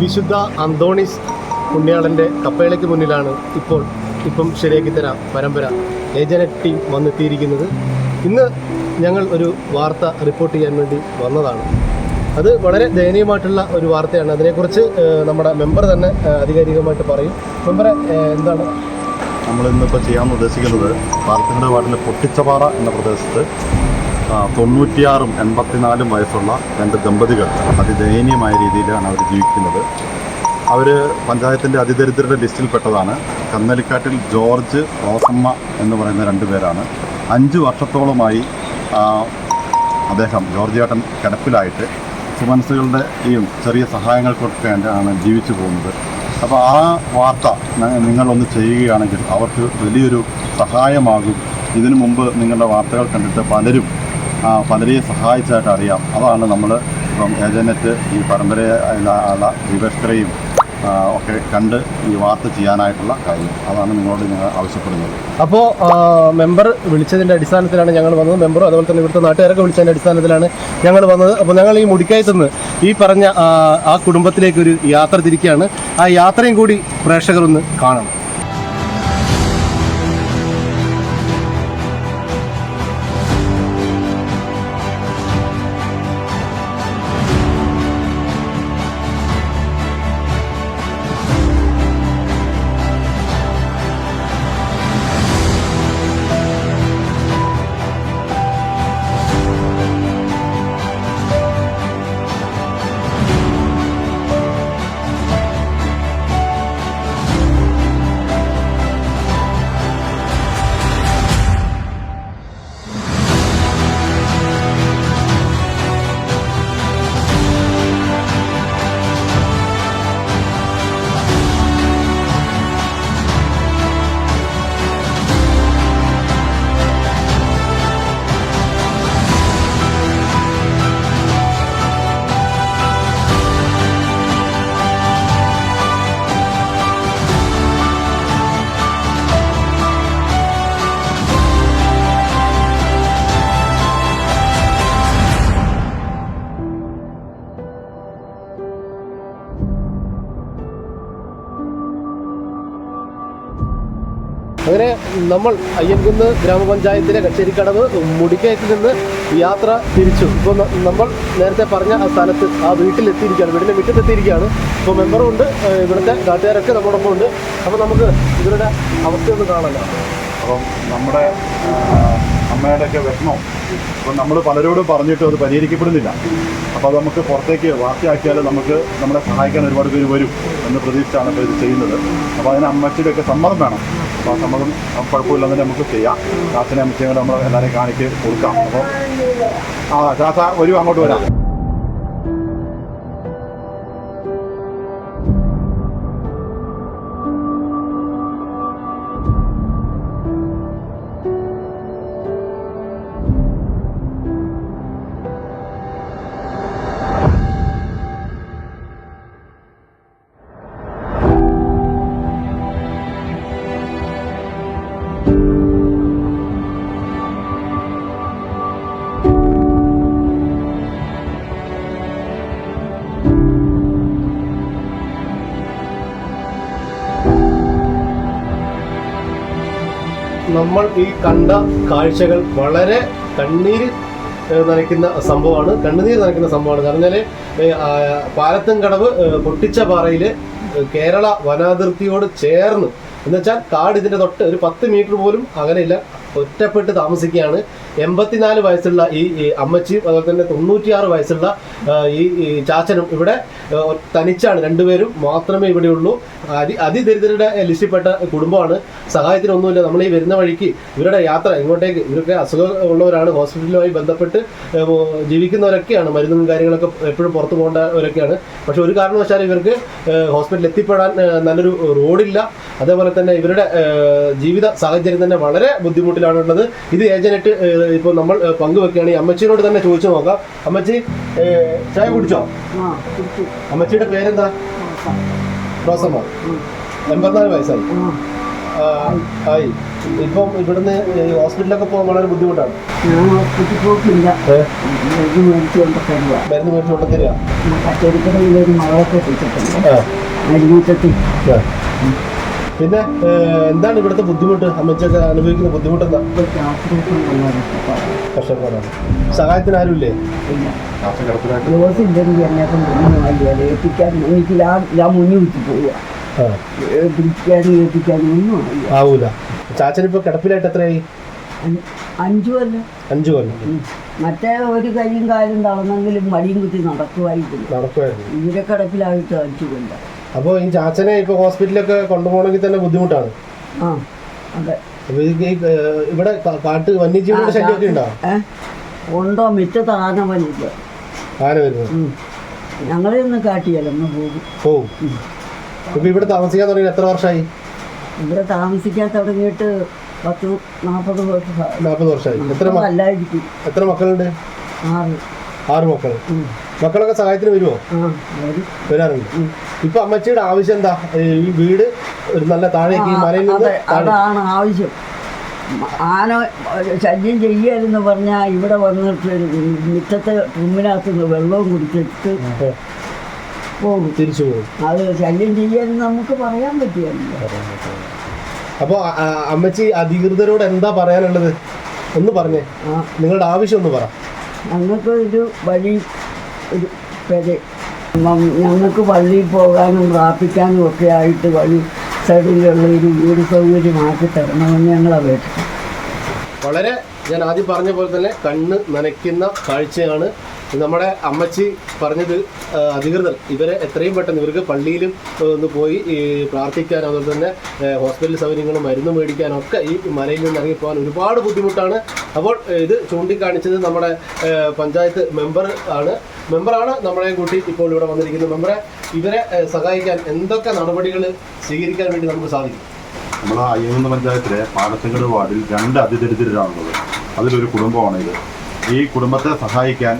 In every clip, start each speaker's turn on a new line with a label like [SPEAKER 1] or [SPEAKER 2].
[SPEAKER 1] വിശുദ്ധ അന്തോണിസ് പുണ്യാളന്റെ കപ്പേളയ്ക്ക് മുന്നിലാണ് ഇപ്പോൾ ഇപ്പം ശരിയാക്കി തരാം പരമ്പര. ഏജന ടീം വന്നെത്തിയിരിക്കുന്നത്. ഇന്ന് ഞങ്ങൾ ഒരു വാർത്ത റിപ്പോർട്ട് ചെയ്യാൻ വേണ്ടി വന്നതാണ്. അത് വളരെ ദയനീയമായിട്ടുള്ള ഒരു വാർത്തയാണ്. അതിനെക്കുറിച്ച് നമ്മുടെ മെമ്പർ തന്നെ ആധികാരികമായിട്ട് പറയും. മെമ്പറെ എന്താണ്?
[SPEAKER 2] നമ്മൾ ഇന്നിപ്പോൾ ചെയ്യാൻ ഉദ്ദേശിക്കുന്നത് പാലത്തിന്റെ വാർഡിലെ പൊട്ടിച്ചപാറ എന്ന പ്രദേശത്ത് തൊണ്ണൂറ്റിയാറും എൺപത്തിനാലും വയസ്സുള്ള രണ്ട് ദമ്പതികൾ അതിദയനീയമായ രീതിയിലാണ് അവർ ജീവിക്കുന്നത്. അവർ പഞ്ചായത്തിന്റെ അതിദരിദ്രരുടെ ലിസ്റ്റിൽപ്പെട്ടതാണ് കന്നലിക്കാട്ടിൽ ജോർജ് റോസമ്മ എന്ന് പറയുന്ന രണ്ട് പേരാണ്. അഞ്ച് വർഷത്തോളമായി അദ്ദേഹം ജോർജ് ചേട്ടൻ കിടപ്പിലായിട്ട് സുമനസുകളുടെ ഈ ചെറിയ സഹായങ്ങൾക്കൊക്കെ ആണ് ജീവിച്ചു പോകുന്നത്. അപ്പോൾ ആ വാർത്ത നിങ്ങളൊന്ന് ചെയ്യുകയാണെങ്കിൽ അവർക്ക് വലിയൊരു സഹായമാകും. ഇതിനു മുമ്പ് നിങ്ങളുടെ വാർത്തകൾ കണ്ടിട്ട് പലരും പലരെയും സഹായിച്ചതായിട്ട് അറിയാം. അതാണ് നമ്മൾ ഇപ്പം ഏജനറ്റ് ഈ പരമ്പരയുള്ള വിവക്ഷരെയും ഒക്കെ കണ്ട് ഈ വാർത്ത ചെയ്യാനായിട്ടുള്ള കാര്യം. അതാണ് നിങ്ങളോട് ഞങ്ങൾ ആവശ്യപ്പെടുന്നത്.
[SPEAKER 1] അപ്പോൾ മെമ്പർ വിളിച്ചതിന്റെ അടിസ്ഥാനത്തിലാണ് ഞങ്ങൾ വന്നത്. മെമ്പറും അതുപോലെ തന്നെ ഇവിടുത്തെ നാട്ടുകാരൊക്കെ വിളിച്ചതിന്റെ അടിസ്ഥാനത്തിലാണ് ഞങ്ങൾ വന്നത്. അപ്പോൾ ഞങ്ങൾ ഈ മുടിക്കയത്തുനിന്ന് ഈ പറഞ്ഞ ആ, കുടുംബത്തിലേക്ക് ഒരു യാത്ര തിരിക്കുകയാണ്. ആ യാത്രയും കൂടി പ്രേക്ഷകർ ഒന്ന് കാണണം. അങ്ങനെ നമ്മൾ അയ്യൻകുന്ന് ഗ്രാമപഞ്ചായത്തിലെ കച്ചേരിക്കടവ് മുടിക്കയത്തിൽ നിന്ന് യാത്ര തിരിച്ചു. ഇപ്പോൾ നമ്മൾ നേരത്തെ പറഞ്ഞ ആ സ്ഥലത്ത് ആ വീട്ടിലെത്തിയിരിക്കുകയാണ് വീടിന്റെ വീട്ടിലെത്തിയിരിക്കുകയാണ് ഇപ്പോൾ മെമ്പറും ഉണ്ട് ഇവിടുത്തെ നാട്ടുകാരൊക്കെ നമ്മോടൊപ്പം ഉണ്ട് അപ്പോൾ നമുക്ക് ഇവരുടെ അവസ്ഥയൊന്ന് കാണാമല്ലോ
[SPEAKER 2] അപ്പം നമ്മുടെ അമ്മയുടെയൊക്കെ വിഷമം. അപ്പം നമ്മൾ പലരോടും പറഞ്ഞിട്ട് അത് പരിഹരിക്കപ്പെടുന്നില്ല. അപ്പോൾ അത് നമുക്ക് പുറത്തേക്ക് വാർത്തയാക്കിയാൽ നമുക്ക് നമ്മളെ സഹായിക്കാൻ ഒരുപാട് പേര് വരും എന്ന് പ്രതീക്ഷിച്ചാണ് ഇപ്പോൾ ഇത് ചെയ്യുന്നത്. അപ്പോൾ അതിന് അമ്മച്ചിയുടെ ഒക്കെ സമ്മതം വേണം. അപ്പോൾ ആ സമ്മതം കുഴപ്പമില്ലെന്ന് നമുക്ക് ചെയ്യാം. ചാച്ചനെ അമ്മച്ചിയെ നമ്മൾ എല്ലാവരെയും കാണിക്ക് കൊടുക്കാം. അപ്പോൾ ആ ചാച്ച വരും അങ്ങോട്ട് വരാം.
[SPEAKER 1] നമ്മൾ ഈ കണ്ട കാഴ്ചകൾ വളരെ കണ്ണീര് ഏഹ്, നനയ്ക്കുന്ന സംഭവമാണ്. കണ്ണുനീർ നനയ്ക്കുന്ന സംഭവമാണ്. കാരണം പാലത്തും കടവ് പൊട്ടിച്ച പാറയിൽ കേരള വനാതിർത്തിയോട് ചേർന്ന്. എന്നുവെച്ചാൽ കാട് ഇതിന്റെ തൊട്ട് ഒരു പത്ത് മീറ്റർ പോലും അകലെയില്ല. ഒറ്റപ്പെട്ട് താമസിക്കുകയാണ്. എൺപത്തിനാല് വയസ്സുള്ള ഈ അമ്മച്ചി അതുപോലെ തന്നെ തൊണ്ണൂറ്റിയാറ് വയസ്സുള്ള ഈ ചാച്ചനും ഇവിടെ തനിച്ചാണ് രണ്ടുപേരും മാത്രമേ ഇവിടെയുള്ളൂ. അതി അതിദരിദ്രരുടെ ലിസ്റ്റിൽപ്പെട്ട കുടുംബമാണ്. സഹായത്തിനൊന്നുമില്ല. നമ്മൾ ഈ വരുന്ന വഴിക്ക് ഇവരുടെ യാത്ര ഇങ്ങോട്ടേക്ക് ഇവരൊക്കെ അസുഖം ഉള്ളവരാണ് ഹോസ്പിറ്റലുമായി ബന്ധപ്പെട്ട് ജീവിക്കുന്നവരൊക്കെയാണ്. മരുന്നും കാര്യങ്ങളൊക്കെ എപ്പോഴും പുറത്തു പോകേണ്ടവരൊക്കെയാണ്. പക്ഷെ ഒരു കാരണവശാലും ഇവർക്ക് ഹോസ്പിറ്റലിൽ എത്തിപ്പെടാൻ നല്ലൊരു റോഡില്ല. അതേപോലെ തന്നെ ഇവരുടെ ജീവിത സാഹചര്യം തന്നെ വളരെ ബുദ്ധിമുട്ടിലാണുള്ളത്. ഇത് ഏജനറ്റ് ഇപ്പോൾ നമ്മൾ പങ്ക് പങ്കുവെക്കുകയാണ് ഈ അമ്മച്ചിയോട് തന്നെ ചോദിച്ചു നോക്കാം. അമ്മച്ചി ചായ കുടിച്ചോ? അമ്മച്ചിയുടെ പേരെന്താ? റോസമ്മ. എൺപത്തിനാല് വയസ്സായി. ആയി. ഇപ്പം ഇവിടുന്ന് ഹോസ്പിറ്റലിലൊക്കെ പോകാൻ വളരെ ബുദ്ധിമുട്ടാണ്. മരുന്ന് മേടിച്ചു കൊണ്ടുതരിക പിന്നെ എന്താണ് ഇവിടുത്തെ ബുദ്ധിമുട്ട്? അമ്മച്ചൊക്കെ അനുഭവിക്കുന്ന ബുദ്ധിമുട്ട് എന്താ
[SPEAKER 3] കഷ്ടപ്പാടാണ്.
[SPEAKER 1] സഹായത്തിന് ആരുമില്ലേ? ആവൂല. ചാച്ചനിപ്പോ കിടപ്പിലായിട്ട് എത്രയായി?
[SPEAKER 3] അഞ്ചു കൊല്ലം.
[SPEAKER 1] അഞ്ചു കൊല്ലം.
[SPEAKER 3] മറ്റേ ഒരു കൈയും കാലും തളർന്നെങ്കിലും മടിയും കുത്തി നടക്കുമായിരുന്നു.
[SPEAKER 1] നടക്കുമായിരുന്നു.
[SPEAKER 3] ഇവരെ കിടപ്പിലായിട്ട് അഞ്ചു കൊല്ലം.
[SPEAKER 1] അപ്പോൾ ഈ ചാച്ചനെ ഇപ്പൊ ഹോസ്പിറ്റലിലൊക്കെ കൊണ്ടുപോകണമെങ്കിൽ തന്നെ ബുദ്ധിമുട്ടാണ്.
[SPEAKER 3] ആ അതെ.
[SPEAKER 1] അപ്പൊ ഈ ഈ, ഇവിടെ കാ- കാട്ട് വന്യജീവികളുടെ ശല്യമൊക്കെ ഉണ്ടോ?
[SPEAKER 3] ഏ ഉണ്ടോ? മിറ്റത്ത് ആന വനില്ല
[SPEAKER 1] ആന വരുന്നത്?
[SPEAKER 3] ഞങ്ങളെ ഒന്ന് കാട്ടിയല്ലെന്ന് പോകും.
[SPEAKER 1] പോവും ഇപ്പൊ ഇവിടെ താമസിക്കാൻ തുടങ്ങി എത്ര വർഷമായി?
[SPEAKER 3] ഇവിടെ താമസിക്കാൻ തുടങ്ങിയിട്ട് പത്ത് നാൽപ്പത് വർഷം
[SPEAKER 1] നാൽപ്പത് വർഷമായി. എത്ര മ-
[SPEAKER 3] അല്ലായിരിക്കും
[SPEAKER 1] എത്ര മക്കളുണ്ട്?
[SPEAKER 3] ആറ്.
[SPEAKER 1] ആറ് മക്കൾ
[SPEAKER 3] ഉം.
[SPEAKER 1] മക്കളൊക്കെ സഹായത്തിന് വരുമോ? വരാറുണ്ട്. ഇപ്പൊ അമ്മച്ചിയുടെ ആവശ്യം എന്താ? ഈ വീട് ഒരു നല്ല താഴേക്ക് ഈ മലയിൽ നിന്ന്
[SPEAKER 3] അതാണ് ആവശ്യം. ആന ശല്യം ചെയ്യാന്ന് പറഞ്ഞാൽ ഇവിടെ വന്നിട്ട് മിറ്റത്തെ നിന്ന് വെള്ളവും കുടിച്ചിട്ട് പോകും.
[SPEAKER 1] തിരിച്ചു പോകും.
[SPEAKER 3] അത് ശല്യം ചെയ്യാന്ന് നമുക്ക് പറയാൻ പറ്റിയല്ല.
[SPEAKER 1] അപ്പോൾ അമ്മച്ചി അധികൃതരോട് എന്താ പറയാനുള്ളത്? ഒന്ന് പറഞ്ഞേ. നിങ്ങളുടെ ആവശ്യം ഒന്ന് പറ.
[SPEAKER 3] ഞങ്ങൾക്ക് ഒരു വഴി ഒരു പെര. ഞങ്ങൾക്ക് പള്ളിയിൽ പോകാനും പ്രാർത്ഥിക്കാനും ഒക്കെ ആയിട്ട് വഴി സൈഡിലുള്ള ഒരു വീട് സൗകര്യമാക്കി തരണമെന്ന് ഞങ്ങൾ അപേക്ഷിച്ചു.
[SPEAKER 1] വളരെ ഞാൻ ആദ്യം പറഞ്ഞ പോലെ തന്നെ കണ്ണ് നനയ്ക്കുന്ന കാഴ്ചയാണ് നമ്മുടെ അമ്മച്ചി പറഞ്ഞത് അധികൃതർ ഇവരെ എത്രയും പെട്ടെന്ന് ഇവർക്ക് പള്ളിയിലും ഒന്ന് പോയി ഈ പ്രാർത്ഥിക്കാൻ അതുപോലെ തന്നെ ഹോസ്പിറ്റൽ സൗകര്യങ്ങളും മരുന്ന് മേടിക്കാനും ഒക്കെ ഈ മലയിൽ നിന്ന് ഇറങ്ങിപ്പോകാൻ ഒരുപാട് ബുദ്ധിമുട്ടാണ്. അപ്പോൾ ഇത് ചൂണ്ടിക്കാണിച്ചത് നമ്മുടെ പഞ്ചായത്ത് മെമ്പർ ആണ്. മെമ്പറാണ് നമ്മളെ കൂട്ടി ഇപ്പോൾ ഇവിടെ വന്നിരിക്കുന്നത്. മെമ്പറെ ഇവരെ സഹായിക്കാൻ എന്തൊക്കെ നടപടികൾ സ്വീകരിക്കാൻ വേണ്ടി നമുക്ക് സാധിക്കും?
[SPEAKER 2] നമ്മൾ അയ്യൂന്ന് പഞ്ചായത്തിലെ പാലച്ചങ്കട് വാർഡിൽ രണ്ട് അതിദരിദ്രരാണുള്ളത്. അതിലൊരു കുടുംബമാണ് ഇത്. ഈ കുടുംബത്തെ സഹായിക്കാൻ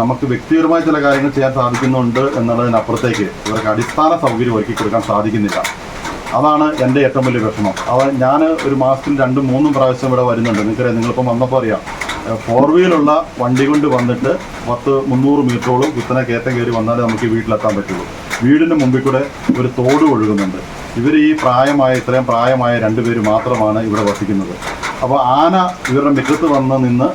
[SPEAKER 2] നമുക്ക് വ്യക്തിപരമായ ചില കാര്യങ്ങൾ ചെയ്യാൻ സാധിക്കുന്നുണ്ട് എന്നുള്ളതിനപ്പുറത്തേക്ക് ഇവർക്ക് അടിസ്ഥാന സൗകര്യം ഒരുക്കി കൊടുക്കാൻ സാധിക്കുന്നില്ല. അതാണ് എന്റെ ഏറ്റവും വലിയ വിഷമം. അവ ഞാൻ ഒരു മാസത്തിൽ രണ്ടും മൂന്നും പ്രാവശ്യം ഇവിടെ വരുന്നുണ്ട്. നിങ്ങൾക്കറിയാം നിങ്ങളിപ്പം വന്നപ്പോൾ അറിയാം. ഫോർ വീലുള്ള വണ്ടി കൊണ്ട് വന്നിട്ട് പത്ത് മുന്നൂറ് മീറ്ററോളം കുത്തനെ കയറ്റം കയറി വന്നാലേ നമുക്ക് വീട്ടിലെത്താൻ പറ്റുള്ളൂ. വീടിന് മുമ്പിൽ കൂടെ ഒരു തോട് ഒഴുകുന്നുണ്ട്. ഇവർ ഈ പ്രായമായ ഇത്രയും പ്രായമായ രണ്ടുപേര് മാത്രമാണ് ഇവിടെ വസിക്കുന്നത്. അപ്പോൾ ആന ഇവരുടെ മുറ്റത്ത് വന്ന് നിന്ന്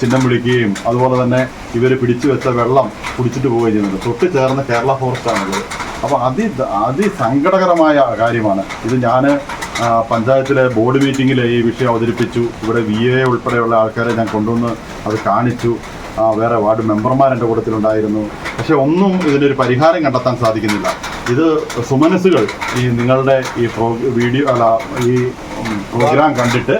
[SPEAKER 2] ചിഹ്നം വിളിക്കുകയും അതുപോലെ തന്നെ ഇവർ പിടിച്ചു വെച്ച വെള്ളം കുടിച്ചിട്ട് പോവുകയും ചെയ്യുന്നത് തൊട്ട് ചേർന്ന് കേരള ഫോറസ്റ്റാണിത് അപ്പോൾ അതി അതിസങ്കടകരമായ കാര്യമാണ്. ഇത് ഞാൻ പഞ്ചായത്തിലെ ബോർഡ് മീറ്റിങ്ങിൽ ഈ വിഷയം അവതരിപ്പിച്ചു. ഇവിടെ വി എ ഉൾപ്പെടെയുള്ള ആൾക്കാരെ ഞാൻ കൊണ്ടുവന്ന് അത് കാണിച്ചു. വേറെ വാർഡ് മെമ്പർമാർ എന്റെ കൂട്ടത്തിലുണ്ടായിരുന്നു. പക്ഷെ ഒന്നും ഇതിനൊരു പരിഹാരം കണ്ടെത്താൻ സാധിക്കുന്നില്ല. ഇത് സുമനസ്സുകൾ ഈ നിങ്ങളുടെ ഈ വീഡിയോ അല്ല ഈ പ്രോഗ്രാം കണ്ടിട്ട്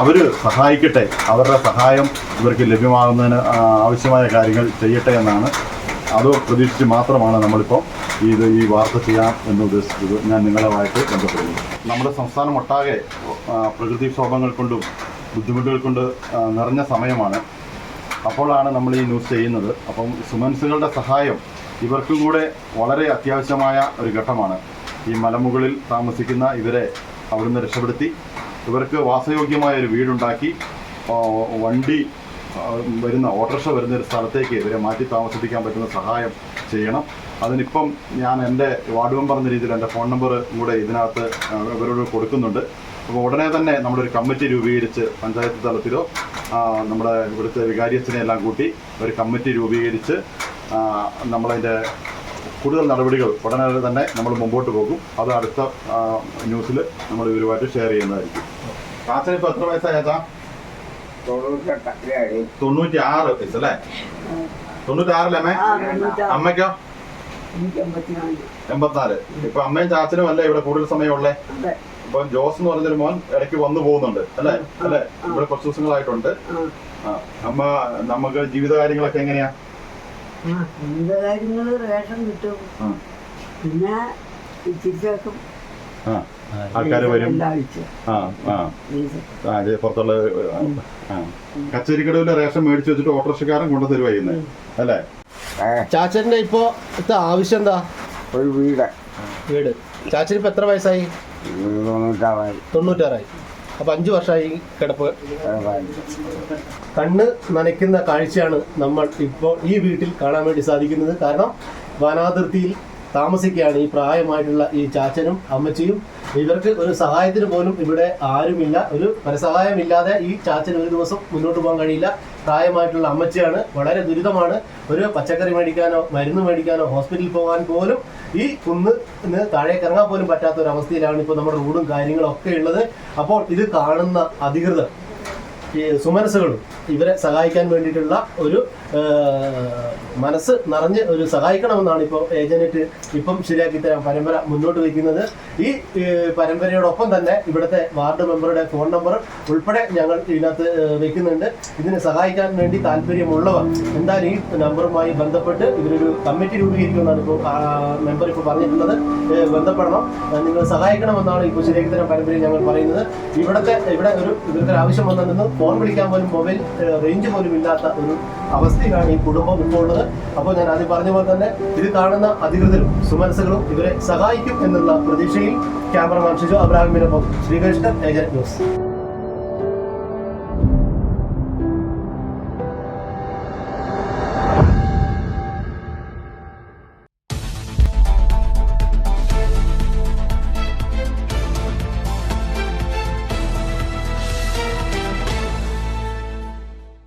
[SPEAKER 2] അവർ സഹായിക്കട്ടെ. അവരുടെ സഹായം ഇവർക്ക് ലഭ്യമാകുന്നതിന് ആവശ്യമായ കാര്യങ്ങൾ ചെയ്യട്ടെ എന്നാണ്. അത് പ്രതീക്ഷിച്ച് മാത്രമാണ് നമ്മളിപ്പോൾ ഇത് ഈ വാർത്ത ചെയ്യാം എന്ന് ഉദ്ദേശിച്ചത് ഞാൻ നിങ്ങളുമായിട്ട് ബന്ധപ്പെടുന്നു. നമ്മുടെ സംസ്ഥാനം ഒട്ടാകെ പ്രകൃതി പ്രകൃതിക്ഷോഭങ്ങൾ കൊണ്ടും ബുദ്ധിമുട്ടുകൾ കൊണ്ട് നിറഞ്ഞ സമയമാണ്. അപ്പോഴാണ് നമ്മൾ ഈ ന്യൂസ് ചെയ്യുന്നത്. അപ്പം സുമൻസുകളുടെ സഹായം ഇവർക്കും കൂടെ വളരെ അത്യാവശ്യമായ ഒരു ഘട്ടമാണ്. ഈ മലമുകളിൽ താമസിക്കുന്ന ഇവരെ അവിടുന്ന് രക്ഷപ്പെടുത്തി ഇവർക്ക് വാസയോഗ്യമായ ഒരു വീടുണ്ടാക്കി വണ്ടി വരുന്ന ഓട്ടോറിക്ഷ വരുന്ന ഒരു സ്ഥലത്തേക്ക് ഇവരെ മാറ്റി താമസിപ്പിക്കാൻ പറ്റുന്ന സഹായം ചെയ്യണം. അതിനിപ്പം ഞാൻ എന്റെ വാർഡ് മെമ്പർ എന്ന രീതിയിൽ എന്റെ ഫോൺ നമ്പർ കൂടെ ഇതിനകത്ത് അവരോട് ഇവരോട് കൊടുക്കുന്നുണ്ട്. അപ്പോൾ ഉടനെ തന്നെ നമ്മളൊരു കമ്മിറ്റി രൂപീകരിച്ച് പഞ്ചായത്ത് തലത്തിലോ നമ്മുടെ ഇവിടുത്തെ വികാരിയച്ഛനെ എല്ലാം കൂട്ടി ഒരു കമ്മിറ്റി രൂപീകരിച്ച് നമ്മളതിന്റെ കൂടുതൽ നടപടികൾ ഉടനെ തന്നെ നമ്മൾ മുമ്പോട്ട് പോകും. അത് അടുത്ത ന്യൂസിൽ നമ്മൾ ഇവരുമായിട്ട് ഷെയർ ചെയ്യുന്നതായിരിക്കും. ചാച്ചൻ ഇപ്പോൾ എത്ര വയസ്സായതാ തൊണ്ണൂറ്റി ആറ് വയസ്സല്ലേ തൊണ്ണൂറ്റി ആറിലേ അമ്മേ?
[SPEAKER 3] ആ തൊണ്ണൂറ്റാറ്
[SPEAKER 2] അമ്മയ്ക്കോ? എൺപത്തിനാല്. ഇപ്പൊ അമ്മയും ചാച്ചനും അല്ലേ ഇവിടെ കൂടുതൽ സമയമുള്ളേ?
[SPEAKER 3] ഉള്ളേ
[SPEAKER 2] ഇപ്പൊ ജോസ് എന്ന് പറഞ്ഞൊരു മോൻ ഇടയ്ക്ക് വന്നു പോകുന്നുണ്ട്. അല്ലേ? അല്ലേ? ഇവിടെ കുറച്ച് ദിവസങ്ങളായിട്ടുണ്ട്. അമ്മ നമുക്ക് ജീവിത കാര്യങ്ങളൊക്കെ എങ്ങനെയാ?
[SPEAKER 3] ജീവിത കാര്യങ്ങൾ റേഷൻ കിട്ടും. പിന്നെ തിരിച്ചേക്കും
[SPEAKER 2] ആ ആൾക്കാർ വരും. പുറത്തുള്ള കച്ചേരിക്കടവിലെ റേഷൻ മേടിച്ചു വെച്ചിട്ട് ഓട്ടോറിക്ഷക്കാരൻ കൊണ്ടു തരുവാ അല്ലേ?
[SPEAKER 1] ചാച്ചന്റെ ഇപ്പോ ആവശ്യം എന്താ?
[SPEAKER 4] ഒരു വീട്.
[SPEAKER 1] വീട്. ചാച്ചന് ഇപ്പൊ എത്ര വയസ്സായി?
[SPEAKER 4] തൊണ്ണൂറ്റാറായി.
[SPEAKER 1] അപ്പൊ അഞ്ചു വർഷമായി കിടപ്പ്. കണ്ണ് നനയ്ക്കുന്ന കാഴ്ചയാണ് നമ്മൾ ഇപ്പോൾ ഈ വീട്ടിൽ കാണാൻ വേണ്ടി സാധിക്കുന്നത്. കാരണം വനാതിർത്തിയിൽ താമസിക്കുകയാണ്. ഈ പ്രായമായിട്ടുള്ള ഈ ചാച്ചനും അമ്മച്ചിയും ഇവർക്ക് ഒരു സഹായത്തിന് പോലും ഇവിടെ ആരുമില്ല. ഒരു പരസഹായമില്ലാതെ ഈ ചാച്ചന് ഒരു ദിവസം മുന്നോട്ട് പോകാൻ കഴിയില്ല. പ്രായമായിട്ടുള്ള അമ്മച്ചിയാണ്. വളരെ ദുരിതമാണ്. ഒരു പച്ചക്കറി മേടിക്കാനോ മരുന്ന് മേടിക്കാനോ ഹോസ്പിറ്റലിൽ പോകാൻ പോലും ഈ കുന്ന് താഴേക്ക് ഇറങ്ങാൻ പോലും പറ്റാത്ത ഒരു അവസ്ഥയിലാണ് ഇപ്പോൾ നമ്മുടെ റോഡും കാര്യങ്ങളും ഒക്കെ ഉള്ളത്. അപ്പോൾ ഇത് കാണുന്ന അധികൃതർ ഈ സുമനസ്സുകളും ഇവരെ സഹായിക്കാൻ വേണ്ടിയിട്ടുള്ള ഒരു മനസ്സ് നിറഞ്ഞ് ഒരു സഹായിക്കണമെന്നാണ് ഇപ്പോൾ ഏജന്റ് ഇപ്പം ശരിയാക്കി തരാൻ പരമ്പര മുന്നോട്ട് വയ്ക്കുന്നത്. ഈ പരമ്പരയോടൊപ്പം തന്നെ ഇവിടുത്തെ വാർഡ് മെമ്പറുടെ ഫോൺ നമ്പർ ഉൾപ്പെടെ ഞങ്ങൾ ഇതിനകത്ത് വെക്കുന്നുണ്ട് ഇതിനെ സഹായിക്കാൻ വേണ്ടി താല്പര്യമുള്ളവർ എന്തായാലും ഈ നമ്പറുമായി ബന്ധപ്പെട്ട് ഇതിനൊരു കമ്മിറ്റി രൂപീകരിക്കുമെന്നാണ് ഇപ്പോൾ മെമ്പർ ഇപ്പോൾ പറഞ്ഞിട്ടുള്ളത്. ബന്ധപ്പെടണം. നിങ്ങൾ സഹായിക്കണമെന്നാണ് ഇപ്പോൾ ശരിയാക്കി തരാൻ പരമ്പരയിൽ ഞങ്ങൾ പറയുന്നത്. ഇവിടുത്തെ ഇവിടെ ഒരു ഇവർക്ക് ആവശ്യം വന്നിട്ടുണ്ടെന്ന് ഫോൺ വിളിക്കാൻ പോലും മൊബൈൽ റേഞ്ച് പോലും ഇല്ലാത്ത ഒരു അവസ്ഥയിലാണ് ഈ കുടുംബം ഇപ്പോൾ ഉള്ളത് അപ്പോൾ ഞാൻ ആദ്യം പറഞ്ഞ പോലെ തന്നെ ഇത് കാണുന്ന അധികൃതരും സുമനസുകളും ഇവരെ സഹായിക്കും എന്നുള്ള പ്രതീക്ഷയിൽ ക്യാമറമാൻ ഷിജു അബ്രാഹിമിനൊപ്പം ശ്രീകൃഷ്ണൻ ഏജന്റ് ന്യൂസ്.